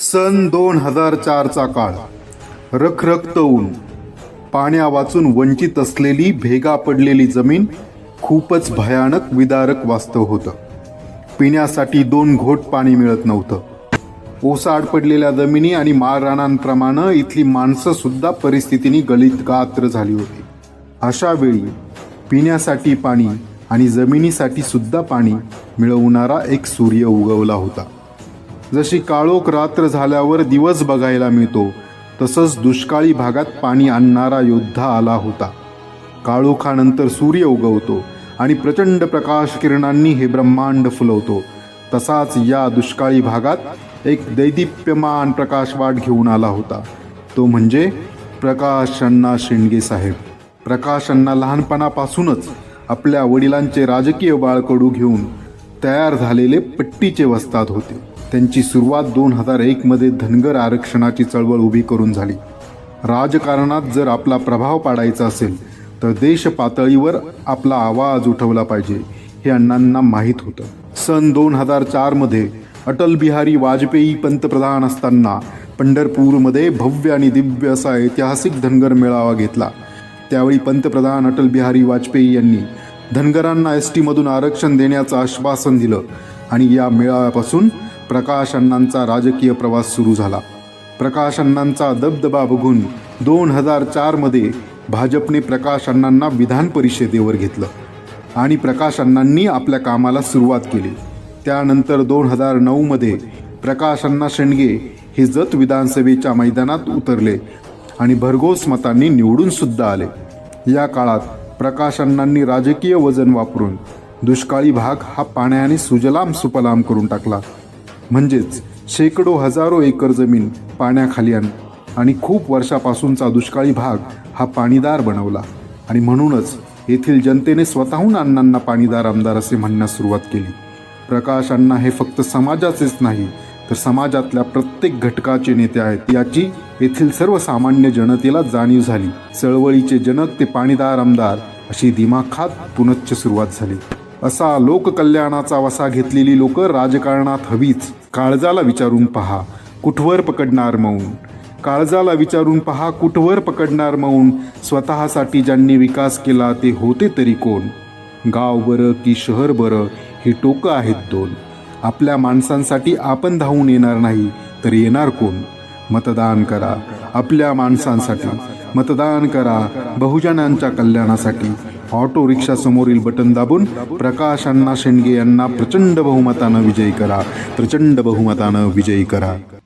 सन दोन हजार चारचा काळ. रखरखत ऊन पाण्या वाचून वंचित असलेली भेगा पडलेली जमीन खूपच भयानक विदारक वास्तव होतं. पिण्यासाठी दोन घोट पाणी मिळत नव्हतं. ओसाड पडलेल्या जमिनी आणि माळरानांप्रमाणे इथली माणसं सुद्धा परिस्थितीने गलित गात्र झाली होती. अशा वेळी पिण्यासाठी पाणी आणि जमिनीसाठी सुद्धा पाणी मिळवणारा एक सूर्य उगवला होता. जशी काळोख रात्र झाल्यावर दिवस बघायला मिळतो तसंच दुष्काळी भागात पाणी आणणारा योद्धा आला होता. काळोखानंतर सूर्य उगवतो आणि प्रचंड प्रकाश किरणांनी हे ब्रह्मांड फुलवतो. तसाच या दुष्काळी भागात एक दैदिप्यमान प्रकाशवाट घेऊन आला होता. तो म्हणजे प्रकाश अण्णा शेंडगे साहेब. प्रकाश अण्णा लहानपणापासूनच आपल्या वडिलांचे राजकीय बाळकडू घेऊन तयार झालेले पट्टीचे वस्ताद होते. त्यांची सुरुवात दोन हजार एकमध्ये धनगर आरक्षणाची चळवळ उभी करून झाली. राजकारणात जर आपला प्रभाव पाडायचा असेल तर देश पातळीवर आपला आवाज उठवला पाहिजे हे अण्णांना माहीत होतं. सन दोन हजार चारमध्ये अटल बिहारी वाजपेयी पंतप्रधान असताना पंढरपूरमध्ये भव्य आणि दिव्य असा ऐतिहासिक धनगर मेळावा घेतला. त्यावेळी पंतप्रधान अटल बिहारी वाजपेयी यांनी धनगरांना एस टीमधून आरक्षण देण्याचं आश्वासन दिलं आणि या मेळाव्यापासून प्रकाश अण्णांचा राजकीय प्रवास सुरू झाला. प्रकाश अण्णांचा दबदबा बघून दोन हजार चारमध्ये भाजपने प्रकाश अण्णांना विधान परिषदेवर घेतलं आणि प्रकाश अण्णांनी आपल्या कामाला सुरुवात केली. त्यानंतर दोन हजार नऊमध्ये प्रकाश अण्णा शेंडगे हे जत विधानसभेच्या मैदानात उतरले आणि भरघोस मतांनी निवडून सुद्धा आले. या काळात प्रकाश अण्णांनी राजकीय वजन वापरून दुष्काळी भाग हा पाण्याने सुजलाम सुपलाम करून टाकला. म्हणजेच शेकडो हजारो एकर जमीन पाण्याखाली आण आणि खूप वर्षापासूनचा दुष्काळी भाग हा पाणीदार बनवला. आणि म्हणूनच येथील जनतेने स्वतःहून अण्णांना पाणीदार आमदार असे म्हणण्यास सुरुवात केली. प्रकाश अण्णा हे फक्त समाजाचेच नाही तर समाजातल्या प्रत्येक घटकाचे नेते आहेत. याची येथील सर्वसामान्य जनतेला जाणीव झाली. चळवळीचे जनक ते पाणीदार आमदार अशी दिमाखात पुनश्च सुरुवात झाली. असा लोककल्याणाचा वसा घेतलेली लोक राजकारणात हवीच. काळजाला विचारून पहा कुठवर पकडणार मौन? काळजाला विचारून पहा कुठवर पकडणार मौन? स्वतःसाठी ज्यांनी विकास केला ते होते तरी कोण? गाव बरं की शहर बरं ही टोकं आहेत दोन. आपल्या माणसांसाठी आपण धावून येणार नाही तर येणार कोण? मतदान करा. आपल्या माणसांसाठी. मतदान करा. बहुजनांच्या कल्याणासाठी. ऑटो रिक्षा समोरील बटन दाबून प्रकाश अण्णा शेंडगे यांना प्रचंड बहुमतानं विजयी करा. प्रचंड बहुमतानं विजयी करा.